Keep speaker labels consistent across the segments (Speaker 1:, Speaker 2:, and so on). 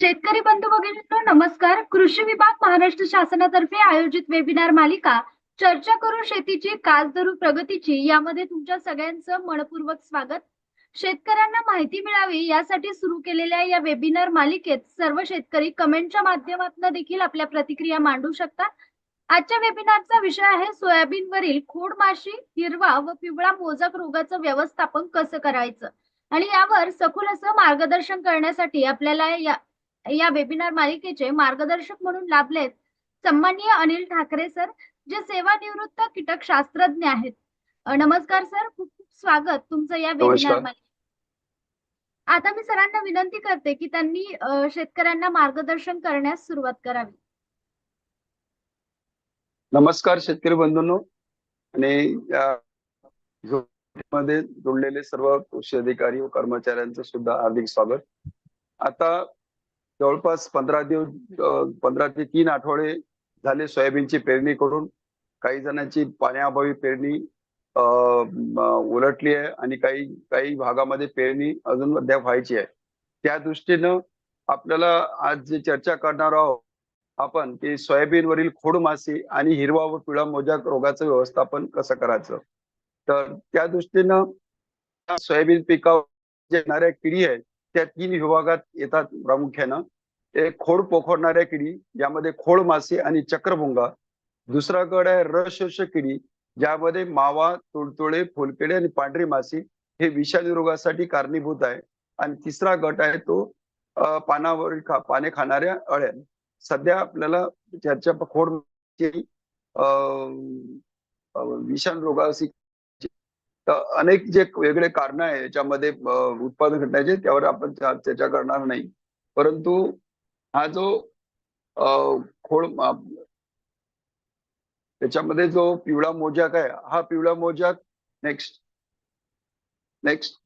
Speaker 1: शेतकरी बंधू भगिनींनो नमस्कार. कृषी विभाग महाराष्ट्र शासनातर्फे आयोजित वेबिनार मालिका चर्चा करू शेतीची कास धरू प्रगतीची यामध्ये तुमच्या सगळ्यांचं मनपूर्वक स्वागत. शेतकऱ्यांना माहिती मिळावी यासाठी सुरू केलेल्या या वेबिनार मालिकेत सर्व शेतकरी कमेंटच्या माध्यमातून देखील आपल्या प्रतिक्रिया मांडू शकतात. आजच्या वेबिनारचा विषय आहे सोयाबीनवरील खोड माशी हिरवा व पिवळा मोजक रोगाचं व्यवस्थापन कसं करायचं? आणि यावर सखोल असं मार्गदर्शन करण्यासाठी आपल्याला या या वेबिनार मालिकेचे मार्गदर्शक म्हणून लाभलेत सन्माननीय अनिल ठाकरे सर जे सेवानिवृत्त कीटक शास्त्रज्ञ आहेत नमस्कार सर खूप खूप स्वागत तुमचं या वेबिनार. मालिकेत. आता मी सरांना विनंती करते की त्यांनी शेतकऱ्यांना मार्गदर्शन करण्यास सुरुवात करावी.
Speaker 2: नमस्कार शेतकरी बंधूंनो. आणि या मध्ये जोडलेले सर्व कृषी अधिकारी व कर्मचाऱ्यांचं सुद्धा हार्दिक स्वागत. आता जवळपास पंधरा दिवस पंधरा ते तीन आठवडे झाले सोयाबीनची पेरणी करून. काही जणांची पाण्याअभावी पेरणी उलटली आहे आणि काही काही भागामध्ये पेरणी अजून अद्याप व्हायची आहे. त्या दृष्टीनं आपल्याला आज जे चर्चा करणार आहोत आपण की सोयाबीनवरील खोड मासे आणि हिरवा व पिवळा मोजाक रोगाचं व्यवस्थापन कसं करायचं? तर त्या दृष्टीनं सोयाबीन पिकावर येणाऱ्या किडी आहेत त्या तीन विभागात येतात प्रामुख्यानं. एक खोड पोखरणाऱ्या किडी ज्यामध्ये खोड मासे आणि चक्रभुंगा. दुसरा गड आहे रस किडी ज्यामध्ये मावा तुडतुळे फुलकेडे आणि पांढरी मासी हे विषाणू रोगासाठी कारणीभूत आहे. आणि तिसरा गट आहे तो पानावरील खा पाने खाणाऱ्या अळ्या. सध्या आपल्याला चर्चा खोड विषाणू रोगाशी अनेक जे वेगळे कारण आहे याच्यामध्ये उत्पादन घटण्याचे त्यावर आपण चर्चा करणार नाही. परंतु हा जो खोळ खोड त्याच्यामध्ये जो पिवळा मोजाक आहे हा पिवळा मोजाक नेक्स्ट नेक्स्ट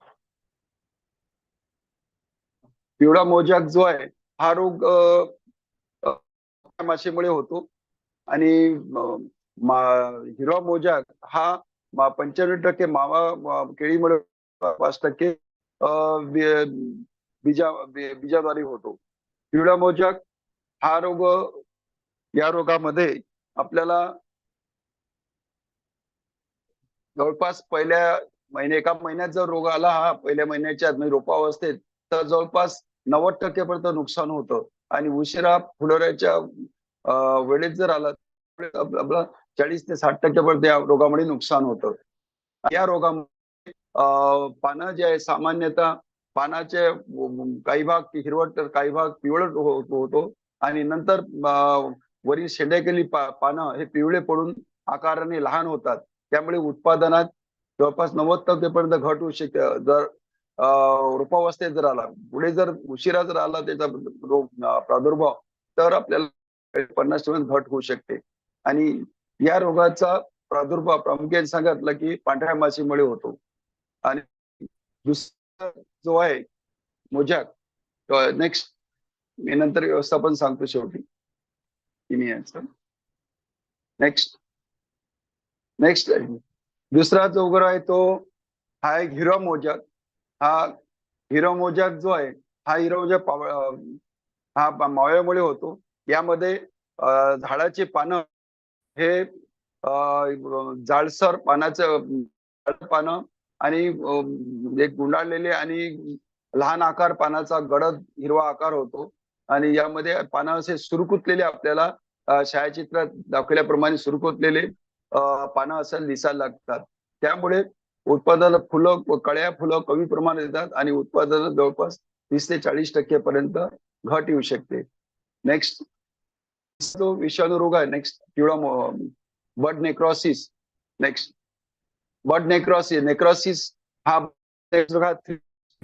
Speaker 2: पिवळा मोजाक जो आहे हा रोग मासेमुळे होतो. आणि हिरवा मोजाक हा पंच्याण्णव टक्के मावा केळीमुळे पाच टक्के बीजा बीजाद्वारे होतो. पिवळा मोजाक हा रोग या रोगामध्ये आपल्याला जवळपास पहिल्या महिने एका महिन्यात जर रोग आला हा पहिल्या महिन्याच्या आत म्हणजे रोपावस्थेत तर जवळपास नव्वद टक्केपर्यंत नुकसान होतं. आणि उशिरा फुलोऱ्याच्या वेळेत जर आला तर चाळीस ते साठ टक्केपर्यंत या रोगामुळे नुकसान होतं. या रोगामुळे पानं जे आहे सामान्यतः पानाचे काही भाग हिरवट तर काही भाग पिवळट हो, होतो आणि नंतर वरील शेंड्याकेली पा पानं हे पिवळे पडून आकाराने लहान होतात. त्यामुळे उत्पादनात जवळपास नव्वद टक्केपर्यंत घट होऊ शकते जर रोपावस्थेत जर आला पुढे जर उशिरा जर आला त्याचा रोग प्रादुर्भाव तर आपल्याला पन्नास टक्के घट होऊ शकते. आणि या रोगाचा प्रादुर्भाव प्रामुख्याने सांगितलं की पांढऱ्या माशीमुळे होतो. आणि दुसरा जो आहे मोजाक नेक्स्ट मी नंतर व्यवस्थापन सांगतो शेवटी. नेक्स्ट नेक्स्ट दुसरा जो उग्र आहे तो हा एक हिरो मोजाक. हा हिरो मोजाक जो आहे हा हिरो म्हणजे मोजाक हा मावळ्यामुळे होतो. यामध्ये झाडाची पानं हे जाडसर पानाचं पानं आणि एक गुंडाळलेले आणि लहान आकार पानाचा गडद हिरवा आकार होतो. आणि यामध्ये पानं असे सुरकुतलेले आपल्याला छायाचित्रात दाखवल्याप्रमाणे सुरकुतलेले पानं असं दिसायला लागतात. त्यामुळे उत्पादनाला फुलं कळ्या फुलं कमी प्रमाणात येतात आणि उत्पादनात जवळपास तीस ते चाळीस टक्केपर्यंत घट येऊ शकते. नेक्स्ट जो विषाणू रोग आहे. नेक्स्ट पिवळा bud necrosis next bud necrosis necrosis हा हा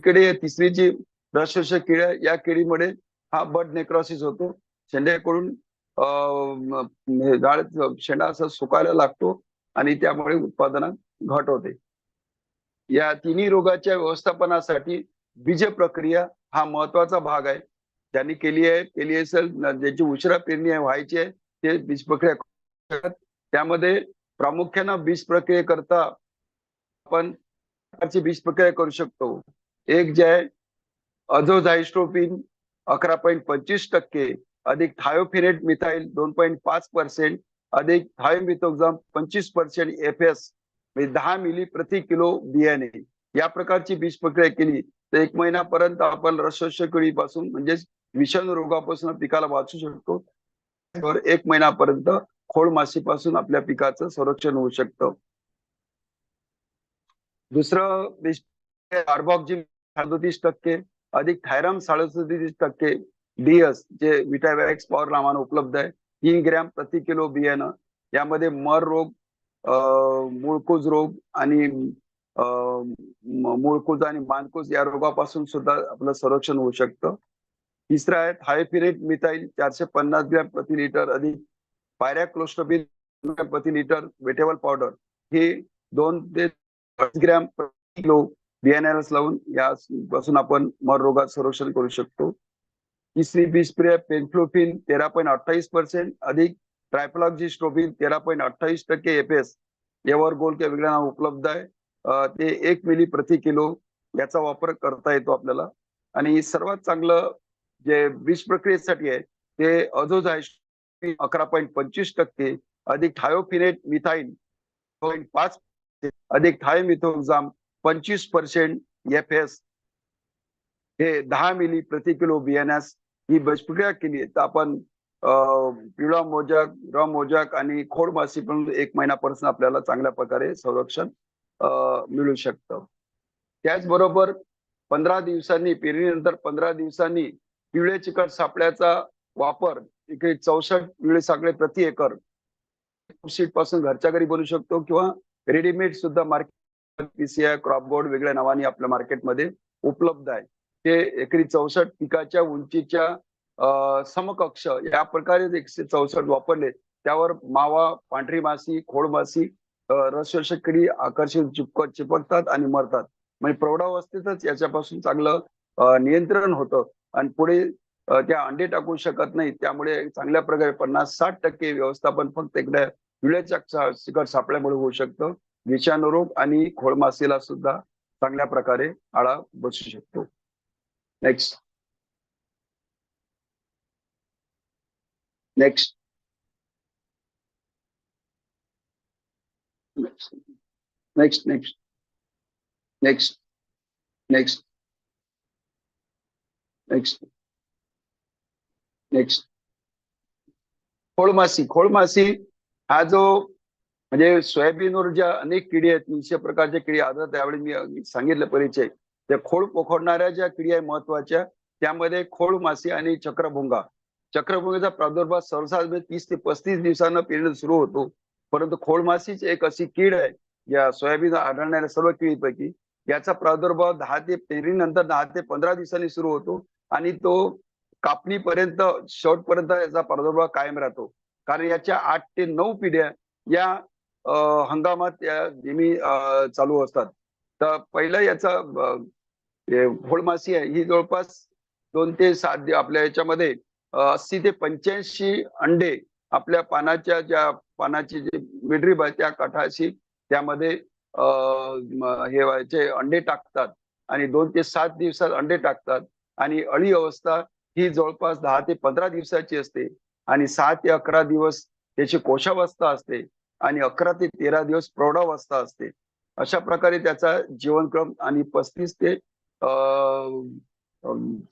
Speaker 2: किडी आहे, तिसरी जी रसशोषक किड आहे या किडीमुळे हा बर्ड नेक्रॉसिस होतो. शेंड्याकडून डाळ शेंडा असं सुकायला लागतो आणि त्यामुळे उत्पादनात घट होते. या तिन्ही रोगाच्या व्यवस्थापनासाठी बीज प्रक्रिया हा महत्त्वाचा भाग आहे. त्यांनी केली आहे केली असेल ज्याची उशिरा पेरणी आहे व्हायची आहे ते बीज प्रक्रिया त्यामध्ये प्रामुख्यानं बीज प्रक्रियेकरता आपण प्रकारची बीज प्रक्रिया करू शकतो. एक जे आहे अझोझायस्ट्रोपिन अकरा पॉईंट पंचवीस टक्के अधिक थायोफिनेट मिथाईल दोन पॉईंट पाच पर्सेंट अधिक थायोमिथोक्झाम पंचवीस पर्सेंट एफ एस म्हणजे दहा मिली प्रति किलो बियाणे या प्रकारची बीज प्रक्रिया केली. तर एक महिन्यापर्यंत आपण रसशोषकिळीपासून म्हणजेच विषाणू रोगापासून पिकाला वाचू शकतो. तर एक महिन्यापर्यंत खोड माशीपासून आपल्या पिकाचं संरक्षण होऊ शकतं. दुसरं बीज कार्बॉक्झिम सदोतीस टक्के अधिक थायरम साडेसतीस टक्के डीएस जे विटावॅक्स पॉवर नावानं उपलब्ध आहे तीन ग्रॅम प्रति किलो बियाणं. यामध्ये मर रोग अं, रोग आणि मूळकूज आणि मानकूज या रोगापासून सुद्धा आपलं संरक्षण होऊ शकतं. तिसरं आहे थायपिरेट मिथाईल चारशे पन्नास ग्रॅम प्रति लिटर अधिक पायऱ्या क्लोस्टोबिन प्रति लिटर वेटेबल पावडर. हे दोन ते ग्रॅम प्रति किलो बियाण्यालाच लावून या पासून आपण मर रोगात संरक्षण करू शकतो. तिसरी बीज स्प्रे पेन्फ्लोफिन तेरा पॉईंट अठ्ठावीस पर्सेंट अधिक ट्रायप्लॉक्झिस्ट्रोबिन तेरा पॉईंट अठ्ठावीस टक्के एफएस यावर गोल किंवा वेगळ्या नाव उपलब्ध आहे. ते एक मिली प्रति किलो याचा वापर करता येतो आपल्याला. आणि सर्वात चांगलं जे वीज प्रक्रियेसाठी आहे ते अजोज आहे अकरा पॉईंट पंचवीस टक्के अधिक थायोफिनेट मिथाईन पॉईंट पाच अधिक थायोमिथोक्झाम पंचवीस पर्सेंट एफ एस. हे दहा मिली प्रति किलो बियाण्यास ही बजप्रक्रिया केली तर आपण पिवळा मोजक र मोजक आणि खोड मासी पण एक महिन्यापासून आपल्याला चांगल्या प्रकारे संरक्षण मिळू शकतं. त्याचबरोबर पंधरा दिवसांनी पेरणीनंतर पंधरा दिवसांनी पिवळे चिकट सापळ्याचा वापर इकडे चौसष्ट पिवळे सापळे प्रति एकर सीटपासून घरच्या घरी बनवू शकतो किंवा रेडीमेड सुद्धा मार्केट पीसीआय क्रॉप बोर्ड वेगळ्या नावाने आपल्या मार्केटमध्ये उपलब्ध आहे. ते एकरी चौसष्ट पिकाच्या उंचीच्या समकक्ष या प्रकारे एकशे चौसष्ट वापरले त्यावर मावा पांढरी मासी खोड मासी अं, आकर्षित चिपक चिपकतात आणि मरतात. म्हणजे प्रौढावस्थेतच याच्यापासून चांगलं नियंत्रण होतं. आणि पुढे त्या अंडे टाकू शकत नाही त्यामुळे चांगल्या प्रकारे पन्नास साठ टक्के व्यवस्थापन फक्त इकडे विळ्याच्या शिखर सापळ्यामुळे होऊ शकतं. विषाणू आणि खोळमासीला सुद्धा चांगल्या प्रकारे आळा बसू शकतो. Next next next next next next next next खोळमासी खोळमासी हा जो म्हणजे सोयाबीनवर ज्या अनेक किडी आहेत तीनशे प्रकारच्या किडी आढळतात त्यावेळी मी सांगितलं परिचय. त्या खोळ पोखडणाऱ्या ज्या किडी आहे महत्त्वाच्या त्यामध्ये खोड मासी आणि चक्रभुंगा. चक्रभुंगेचा प्रादुर्भाव सहसा म्हणजे तीस ते पस्तीस दिवसांना पेरणं सुरू होतो. परंतु खोळमासीच एक अशी कीड आहे या सोयाबीन आढळणाऱ्या सर्व किडीपैकी याचा प्रादुर्भाव दहा ते पेरणीनंतर दहा ते पंधरा दिवसांनी सुरू होतो. आणि तो कापणीपर्यंत शेवटपर्यंत याचा प्रादुर्भाव कायम राहतो. कारण याच्या आठ ते नऊ पिढ्या या हंगामात या नेहमी चालू असतात. तर पहिलं याचा अं, फळमासी आहे. ही जवळपास दोन ते सात आपल्या याच्यामध्ये अस्सी ते पंच्याऐंशी अंडे आपल्या पानाच्या ज्या पानाची जी मिडरीब आहे त्या काठाशी त्यामध्ये हे व्हायचे अंडे टाकतात. आणि दोन ते सात दिवसात अंडे टाकतात. आणि अळी अवस्था ही जवळपास दहा ते पंधरा दिवसाची असते. आणि सहा ते अकरा दिवस त्याची कोशावस्था असते. आणि अकरा ते तेरा दिवस प्रौढावस्था असते. अशा प्रकारे त्याचा जीवनक्रम आणि पस्तीस ते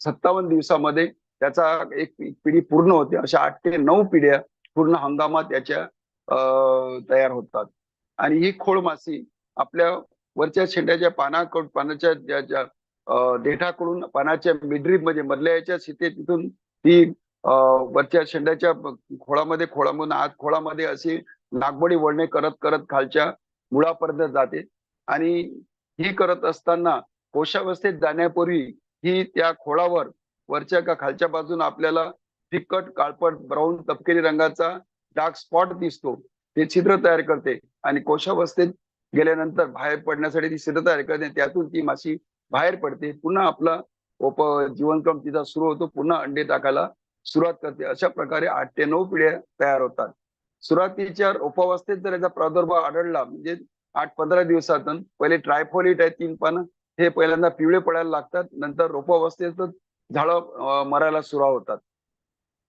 Speaker 2: सत्तावन्न दिवसामध्ये त्याचा एक पिढी पूर्ण होते. अशा आठ ते नऊ पिढ्या पूर्ण हंगामात त्याच्या अं, तयार होतात. आणि ही खोळ मासी आपल्या वरच्या शेंड्याच्या पानाकडून पानाच्या ज्या ज्या देठाकडून पानाच्या मिड्रीपमध्ये मधल्या याच्या शिते तिथून ती वरच्या शेंड्याच्या खोळामध्ये खोळामधून आत खोळामध्ये अशी नागबडी वळणे करत करत खालच्या मुळापर्यंत जाते. आणि ही करत असताना कोशावस्थेत जाण्यापूर्वी ही त्या खोळावर वरच्या का खालच्या बाजून आपल्याला फिकट काळपट ब्राऊन तपकिरी रंगाचा डार्क स्पॉट दिसतो. ते छिद्र तयार करते. आणि कोशावस्थेत गेल्यानंतर बाहेर पडण्यासाठी ती छिद्र तयार करते. त्यातून ती माशी बाहेर पडते पुन्हा आपला उप जीवनक्रम तिचा सुरू होतो पुन्हा अंडे टाकायला सुरुवात करते. अशा प्रकारे आठ ते नऊ पिढ्या तयार होतात. सुरुवातीच्या उपावस्थेत जर याचा प्रादुर्भाव आढळला म्हणजे आठ पंधरा दिवसातून पहिले ट्रायफोलिट आहे तीन पानं हे पहिल्यांदा पिवळे पडायला लागतात नंतर रोपावस्थेतच झाडं मरायला सुरुवात होतात.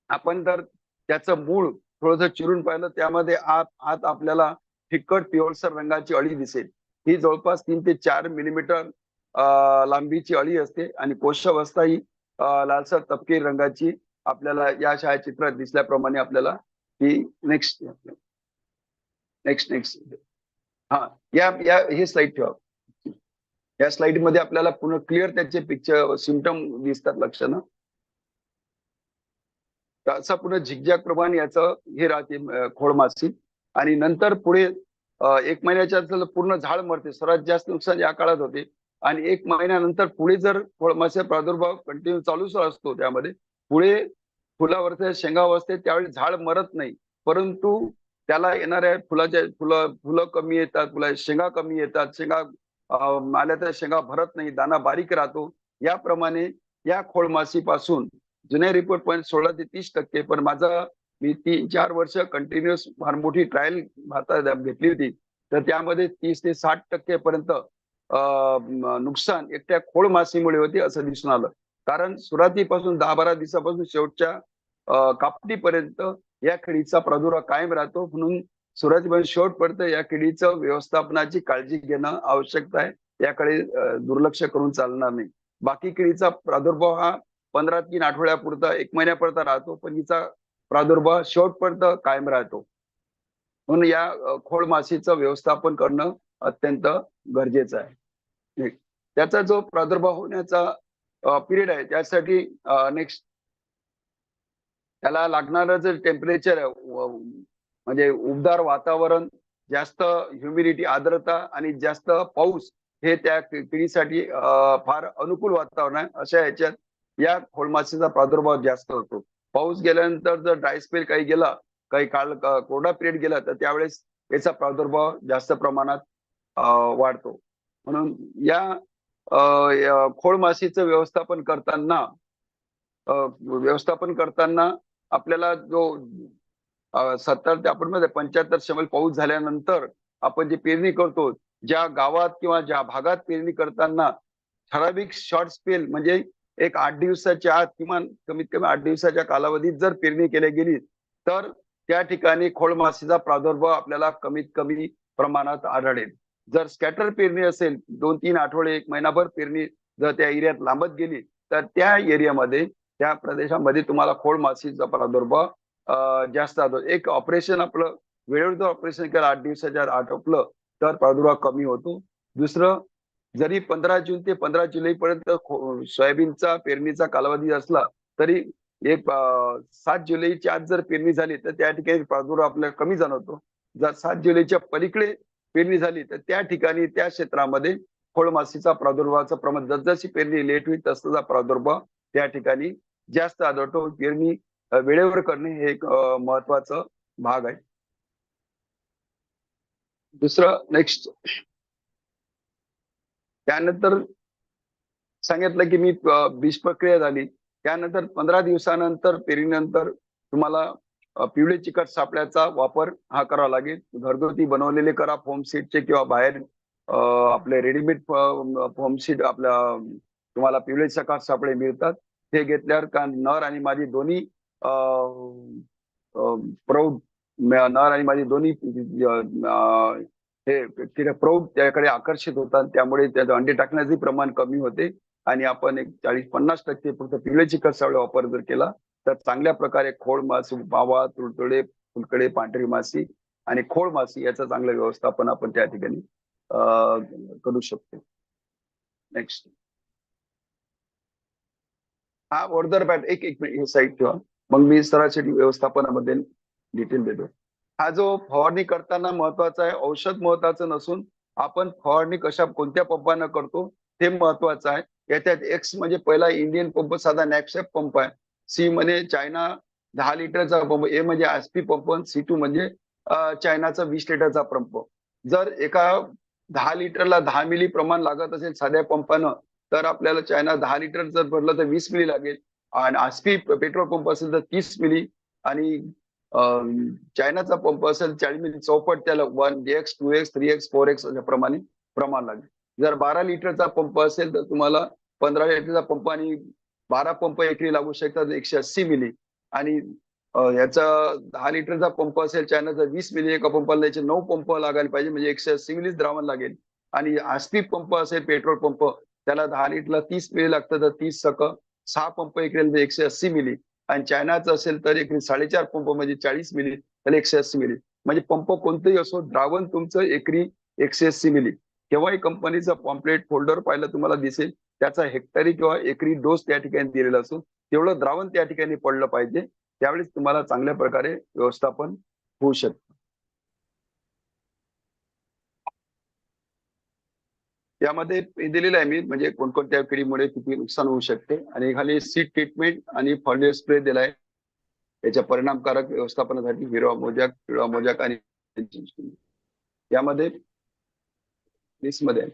Speaker 2: आपण जर त्याचं मूळ थोडंसं चिरून पाहिलं त्यामध्ये आत आत आपल्याला फिक्कट पिवळसर रंगाची अळी दिसेल. ही जवळपास तीन ते चार मिलीमीटर लांबीची अळी असते आणि कोशावस्था ही लालसर तपकिरी रंगाची आपल्याला या छायाचित्रात दिसल्याप्रमाणे आपल्याला ही नेक्स्ट नेक्स्ट नेक्स्ट हा या या हे स्लाइड ठेवा. या स्लाइडमध्ये आपल्याला पुन्हा क्लिअर त्याचे पिक्चर सिमटम दिसतात लक्षणं असा असं झिकझॅक प्रमाणे याचं हे राहते खोडमासी. आणि नंतर पुढे एक महिन्याच्या पूर्ण झाड मरते. सर्वात जास्त नुकसान या काळात होते. आणि एक महिन्यानंतर पुढे जर खोडमासे प्रादुर्भाव कंटिन्यू चालूच असतो त्यामध्ये पुढे फुलावरचे शेंगाव असते त्यावेळी झाड मरत नाही. परंतु त्याला येणाऱ्या फुलाच्या फुलं फुलं कमी येतात फुला शेंगा कमी येतात शेंगा माल्याच्या शेंगा भरत नाही दाना बारीक राहतो. याप्रमाणे या खोडमासीपासून जुन्या रिपोर्ट पॉईंट सोळा ते तीस टक्के पण माझा मी तीन चार वर्ष कंटिन्युअस फार मोठी ट्रायल भारतात घेतली होती. तर त्यामध्ये तीस ते साठ टक्के पर्यंत नुकसान एकट्या खोड मासेमुळे होते असं दिसून आलं. कारण सुरुवातीपासून दहा बारा दिवसापासून शेवटच्या कापणीपर्यंत या किडीचा प्रादुर्भाव कायम राहतो. म्हणून सुरुवातीपासून शेवटपर्यंत या किडीचं व्यवस्थापनाची काळजी घेणं आवश्यकता आहे. याकडे दुर्लक्ष करून चालणार नाही. बाकी किडीचा प्रादुर्भाव हा पंधरा तीन आठवड्यापुरता एक महिन्यापर्यंत राहतो. पण हिचा प्रादुर्भाव शेवटपर्यंत कायम राहतो. म्हणून या खोड माशीचं व्यवस्थापन करणं अत्यंत गरजेचं आहे. त्याचा जो प्रादुर्भाव होण्याचा पिरियड आहे त्यासाठी नेक्स्ट त्याला लागणारं जे टेम्परेचर आहे म्हणजे उबदार वातावरण जास्त ह्युमिडिटी आर्द्रता आणि जास्त पाऊस हे त्या किडीसाठी फार अनुकूल वातावरण आहे. अशा ह्याच्यात या खोडमाशीचा प्रादुर्भाव जास्त होतो. पाऊस गेल्यानंतर जर ड्राय स्पेल काही गेला काही काळ कोरडा पिरियड गेला तर त्यावेळेस याचा प्रादुर्भाव जास्त प्रमाणात वाढतो. म्हणून या खोडमाशीचं व्यवस्थापन करताना व्यवस्थापन करताना आपल्याला जो सत्तर ते आपण मध्ये पंच्याहत्तर शमल पाऊस झाल्यानंतर आपण जी पेरणी करतो ज्या गावात किंवा ज्या भागात पेरणी करताना ठराविक शॉर्ट स्पेल म्हणजे एक आठ दिवसाच्या आत किमान कमीत कमी आठ दिवसाच्या कालावधीत जर पेरणी केली गेली तर त्या ठिकाणी खोडमाशीचा प्रादुर्भाव आपल्याला कमीत कमी प्रमाणात आढळेल. जर स्कॅटर पेरणी असेल दोन तीन आठवडे एक महिनाभर पेरणी जर त्या एरियात लांबत गेली तर त्या एरियामध्ये त्या प्रदेशामध्ये तुम्हाला खोड माशीचा प्रादुर्भाव जास्त जातो एक ऑपरेशन आपलं वेळेवर जर ऑपरेशन केलं आठ दिवसाच्या आटोपलं तर प्रादुर्भाव कमी होतो. दुसरं जरी पंधरा जून ते पंधरा जुलै पर्यंत सोयाबीनचा पेरणीचा कालावधी असला तरी एक सात जुलैच्या आत जर पेरणी झाली तर त्या ठिकाणी प्रादुर्भाव आपल्याला कमी जाणवतो. जर सात जुलैच्या पलीकडे पेरणी झाली तर त्या ठिकाणी त्या क्षेत्रामध्ये फळमाशीचा प्रादुर्भावाचं प्रमाण जसजशी पेरणी लेट होईल तसचा प्रादुर्भाव त्या ठिकाणी जास्त आढळतो. पेरणी वेळेवर करणे हे एक महत्वाचं भाग आहे. दुसरं नेक्स्ट त्यानंतर सांगितलं की मी बीज प्रक्रिया झाली. त्यानंतर पंधरा दिवसानंतर पेरणीनंतर तुम्हाला पिवळे चिकट सापळ्याचा वापर हा करावा लागेल. घरगुती बनवलेले करा फोम सीटचे किंवा बाहेर आपले रेडीमेड फोम सीट आपल्या तुम्हाला पिवळे सकाळ सापळे मिळतात. ते घेतल्यावर का नर आणि माझी दोन्ही प्रौढ नर आणि माझी दोन्ही हे प्रौढ त्याकडे आकर्षित होतात. त्यामुळे त्याचं अंडे टाकण्याचे प्रमाण कमी होते. आणि आपण एक चाळीस पन्नास टक्के फक्त पिवळे चिकट सावळे वापर जर केला तर चांगल्या प्रकारे खोड मासी मावा तुडतुडे फुलकडे पांढरी मासी आणि खोड मासी याचं चांगलं व्यवस्थापन आपण त्या ठिकाणी करू शकतो. नेक्स्ट हा वर्धर बॅट एक एक मिनिट हे साईड ठेवा. मग मी सरासरी व्यवस्थापनामध्ये डिटेल देतो. हा जो फवारणी करताना महत्त्वाचा आहे औषध महत्वाचं नसून आपण फवारणी कशा कोणत्या पंपानं करतो ते महत्वाचं आहे. याच्यात एक्स म्हणजे पहिला इंडियन पंप साधा नॅक्सेप पंप आहे. सी म्हणजे चायना दहा लिटरचा पंप ए म्हणजे आसपी पंप सी टू म्हणजे चायनाचा वीस लिटरचा पंप. जर एका दहा लिटरला दहा मिली प्रमाण लागत असेल साध्या पंपानं तर आपल्याला चायना दहा लिटर जर भरलं तर वीस मिली लागेल. आणि आसपी पेट्रोल पंप असेल तर तीस मिली. आणि चायनाचा पंप असेल चाळीस मिली चौपट त्याला one X two X three X four X अशा प्रमाणे प्रमाण लागेल. जर बारा लिटरचा पंप असेल तर तुम्हाला पंधरा लिटरचा पंप आणि बारा पंप एकरी लागू शकतात एकशे अस्सी मिली. आणि याचा दहा लिटरचा पंप असेल चायनाचा वीस मिली एका पंपाला याचे नऊ पंप लागायला पाहिजे म्हणजे एकशे अस्सी मिलीच द्रावण लागेल. आणि आस्ती पंप असेल पेट्रोल पंप त्याला दहा लिटरला तीस मिली लागतं तर तीस सक सहा पंप एकरी म्हणजे एकशे अस्सी मिली. आणि चायनाचं असेल तर एकरी साडेचार पंप म्हणजे चाळीस मिली त्याला एकशे अस्सी मिली. म्हणजे पंप कोणतंही असो द्रावण तुमचं एकरी एकशे अस्सी मिली. केव्हाही कंपनीचा पॉम्पलेट फोल्डर पाहिलं तुम्हाला दिसेल त्याचा हेक्टरी किंवा एकरी डोस त्या ठिकाणी दिलेला असून तेवढं द्रावण त्या ठिकाणी पडलं पाहिजे त्यावेळेस तुम्हाला चांगल्या प्रकारे व्यवस्थापन होऊ शकतं यामध्ये दिलेलं आहे मी म्हणजे कोणकोणत्या किडीमुळे किती नुकसान होऊ शकते आणि खाली सीड ट्रीटमेंट आणि फर्नियर स्प्रे दिलाय याच्या परिणामकारक व्यवस्थापनासाठी हिरवा मोजाक पिवळा मोजाक आणि यामध्ये लिस्टमध्ये आहे.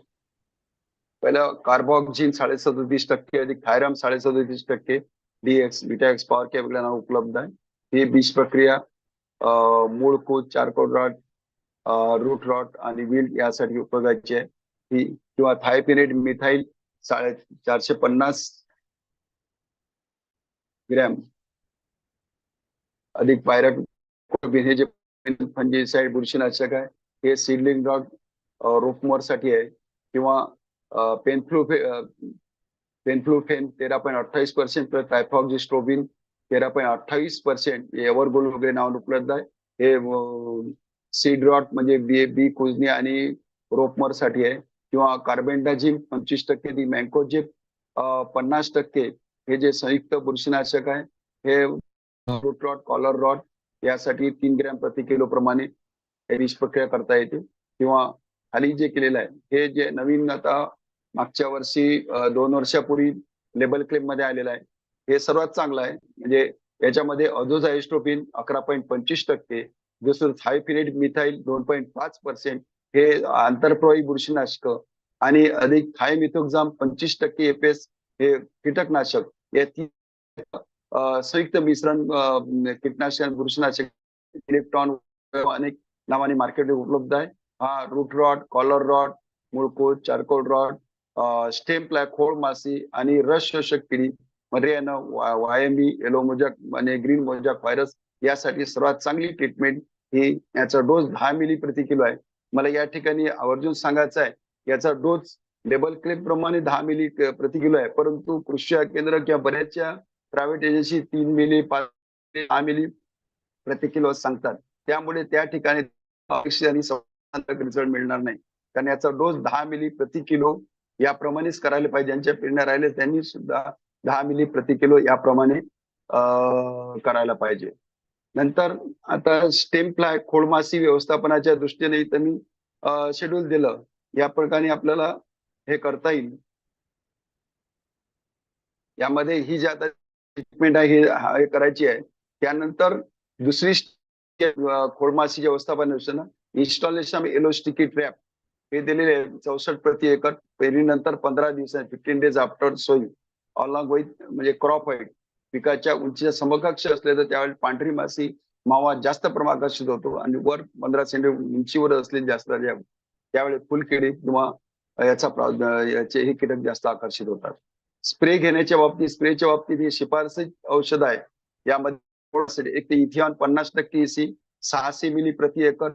Speaker 2: पहिलं कार्बॉक्झिन साडेसदतीस टक्के अधिक थायरम साडेसदतीस टक्के. डीएक्स बीटाएक्स पॉवर कॅपिटल नाव उपलब्ध आहे. ही बीज प्रक्रिया मूळ कोच चारकोड रॉट रूट रॉट आणि विल्ड यासाठी उपयोगाची आहे. ही किंवा थायपिनेट मिथाईल साडे चारशे पन्नास ग्रॅम अधिक पायरट हे जे फंजीसाईड बुरशीनाशक आहे हे सीडलिंग रॉट रोपमोरसाठी आहे. किंवा पेनफ्लू पेनफ्लूफेन तेरा पॉईंट अठ्ठावीस पर्सेंट टायफॉक्झिस्ट्रोबिन तेरा पॉईंट अठ्ठावीस पर्सेंट एव्हरगोल वगैरे नाव उपलब्ध आहे. हे सीड रॉट म्हणजे बी बी कुजनी आणि रोपमरसाठी आहे. किंवा कार्बेंडाझिम पंचवीस टक्के दी मँकोजिप पन्नास टक्के हे जे संयुक्त बुरशीनाशक आहे हे फ्रूट रॉट कॉलर रॉट यासाठी तीन ग्रॅम प्रति किलो प्रमाणे प्रक्रिया करता येते. किंवा खाली जे केलेलं आहे हे जे नवीन आता मागच्या वर्षी दोन वर्षापूर्वी लेबल क्लेममध्ये आलेलं आहे. हे सर्वात चांगलं आहे. म्हणजे याच्यामध्ये अधोझायस्ट्रोपिन अकरा पॉईंट पंचवीस टक्के दुसरं थायफिनेट मिथाईल दोन पॉईंट पाच पर्सेंट हे आंतरप्रवाही बुरशीनाशक आणि अधिक थायमिथोक्झाम पंचवीस टक्के एपीएस हे कीटकनाशक या संयुक्त मिश्रण कीटनाशक बुरशीनाशक इलेक्ट्रॉन अनेक नावाने मार्केटमध्ये उपलब्ध आहे. हा रूट रॉड कॉलर रॉड मुळकोट चारकोल रॉड स्टेम प्लॅक खोळ मासी आणि रस शोषक किडी मध्ये वायमी येलो मोजाक आणि ग्रीन मोजाक व्हायरस यासाठी सर्वात चांगली ट्रीटमेंट ही याचा डोस दहा मिली प्रति किलो आहे. मला या ठिकाणी आवर्जून सांगायचं आहे याचा डोस लेबल क्लेम प्रमाणे दहा मिली प्रति किलो आहे. परंतु कृषी केंद्र किंवा बऱ्याचशा प्रायव्हेट एजन्सी तीन मिली पाच दहा मिली प्रति किलो सांगतात. त्यामुळे त्या ठिकाणी रिझल्ट मिळणार नाही. कारण याचा डोस दहा मिली प्रति किलो याप्रमाणेच करायला पाहिजे. ज्यांच्या पेरण्या राहिले त्यांनी सुद्धा दहा मिली प्रति किलो याप्रमाणे करायला पाहिजे. नंतर आता स्टेम फ्लाय खोडमासी व्यवस्थापनाच्या दृष्टीने इथं मी शेड्यूल दिलं. या प्रकारे आपल्याला हे करता येईल. यामध्ये ही जी आता ट्रीटमेंट आहे हे हे करायची आहे. त्यानंतर दुसरी खोडमासी व्यवस्थापन योजना इन्स्टॉलेशन एलोस्टिकी ट्रॅप हे दिलेले चौसष्ट प्रति एकर. पेरणीनंतर पंधरा दिवसांनी फिफ्टीन डेज आफ्टर सोई ऑलॉंग विथ म्हणजे क्रॉप हाईट पिकाच्या उंचीच्या समकक्ष असले तर त्यावेळी पांढरी मासी मावा जास्त प्रमाणात आकर्षित होतो. आणि वर पंधरा सेंटीमीटर उंचीवर असलेली जास्त त्यावेळी फुलकिडी किंवा याचा याचे हे कीटक जास्त आकर्षित होतात. स्प्रे घेण्याच्या बाबतीत स्प्रेच्या बाबतीत ही शिफारसी औषध आहे. यामध्ये एक ते इथिऑन पन्नास टक्के इसी सहाशे मिली प्रति एकर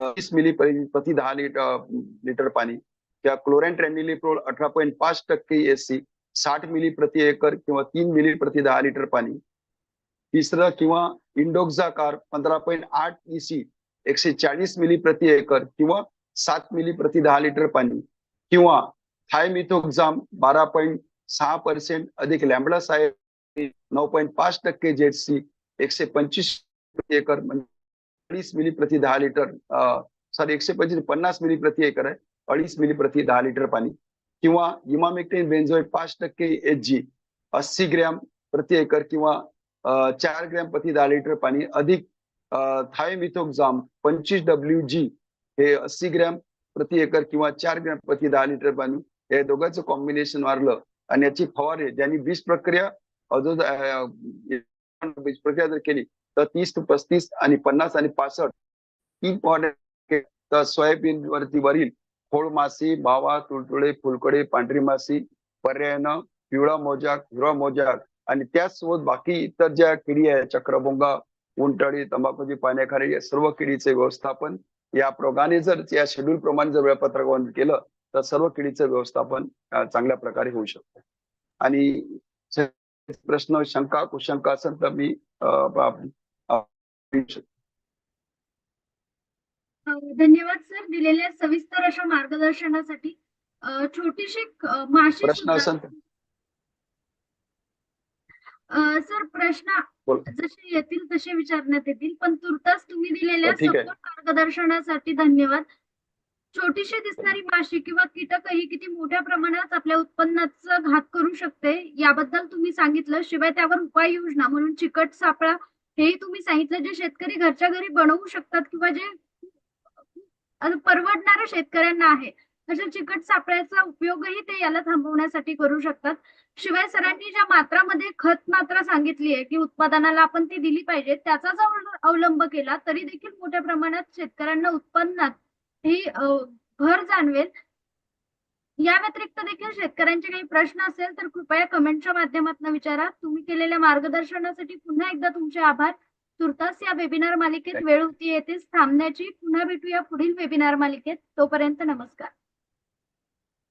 Speaker 2: तीस मिली प्रति दहा लिटर लिटर पाणी. किंवा क्लोरॅन ट्रॅनिलिप्रोल अठरा पॉईंट पाच टक्के एस सी साठ मिली प्रति एकर किंवा तीन मिली प्रति दहा लिटर पाणी. तिसरं किंवा इंडोक्झाकार पंधरा पॉईंट आठ ईसी एकशे चाळीस मिली प्रति एकर किंवा सात मिली प्रति दहा लिटर पाणी. किंवा थायमिथोक्झाम बारा पॉईंट सहा पर्सेंट अधिक लॅम्बडा साहेब नऊ पॉईंट पाच टक्के जेडसी एकशे पंचवीस एकर म्हणजे अडीच मिली प्रति दहा लिटर सॉरी एकशे पंचवीस पन्नास मिली प्रति एकर आहे अडीच मिली प्रति दहा लिटर पाणी. किंवा इमामेक्टेन बेन्झोय पाच टक्के एच जी अस्सी ग्रॅम प्रति एकर किंवा चार ग्रॅम प्रति दहा लिटर पाणी अधिक थायमिथोक्झाम पंचवीस डब्ल्यू जी हे अस्सी ग्रॅम प्रति एकर किंवा चार ग्रॅम प्रति दहा लिटर पाणी हे दोघांचं कॉम्बिनेशन मारलं आणि याची फवारणी ज्यांनी बीज प्रक्रिया अजून बीज प्रक्रिया जर केली तर तीस टू पस्तीस आणि पन्नास आणि पासष्ट. तीन पॉइंट तर सोयाबीन वरती वरील खोळ मासी भावा तुळतुळे फुलकडे पांढरी मासी पर्यायानं पिवळा मोजाक हिरवा मोजाक आणि त्याचसोबत बाकी इतर ज्या किडी आहे चक्रभोंगा उंटळी तंबाखूची पाण्याखाली या सर्व किडीचे व्यवस्थापन या प्रोगाने जर या शेड्यूल प्रमाणे जर वेळापत्रक केलं तर सर्व किडीचं व्यवस्थापन चांगल्या प्रकारे होऊ शकतं. आणि प्रश्न शंका कुशंका असेल तर मी
Speaker 1: धन्यवाद सर. दिलेल्या सविस्तर अशा मार्गदर्शनासाठी छोटीशी माशी
Speaker 2: प्रश्न
Speaker 1: सर प्रश्न. जसे येतील तसे विचारण्यात येतील पण तुर्तास तुम्ही दिलेल्या
Speaker 2: हो.
Speaker 1: सखोल मार्गदर्शनासाठी धन्यवाद. छोटीशी दिसणारी माशी किंवा कीटक ही किती मोठ्या प्रमाणात आपल्या उत्पन्नाचा घात करू शकते याबद्दल तुम्ही सांगितलं. शिवाय त्यावर उपाययोजना म्हणून चिकट सापळा हेही तुम्ही सांगितलं जे शेतकरी घरच्या घरी बनवू शकतात किंवा जे अ, शेतकऱ्यांना आहे अशा चिकट सापळ्याचा उपयोगही ते याला थांबवण्यासाठी करू शकतात. शिवाय सरांनी ज्या मात्रामध्ये खत मात्रा सांगितली आहे की उत्पादनाला आपण ती दिली पाहिजे त्याचा जर अवलंब केला तरी देखील मोठ्या प्रमाणात शेतकऱ्यांना उत्पन्नात ही भर जाणवेल. या व्यतिरिक्त देखील शेतकऱ्यांचे काही प्रश्न असेल तर कृपया कमेंटच्या माध्यमातून विचारा. तुम्ही केलेल्या मार्गदर्शनासाठी पुन्हा एकदा तुमचे आभार. तुर्तास या वेबिनार मालिकेत वेळ होती येथेच थांबण्याची पुन्हा भेटूया पुढील वेबिनार मालिकेत. तोपर्यंत नमस्कार.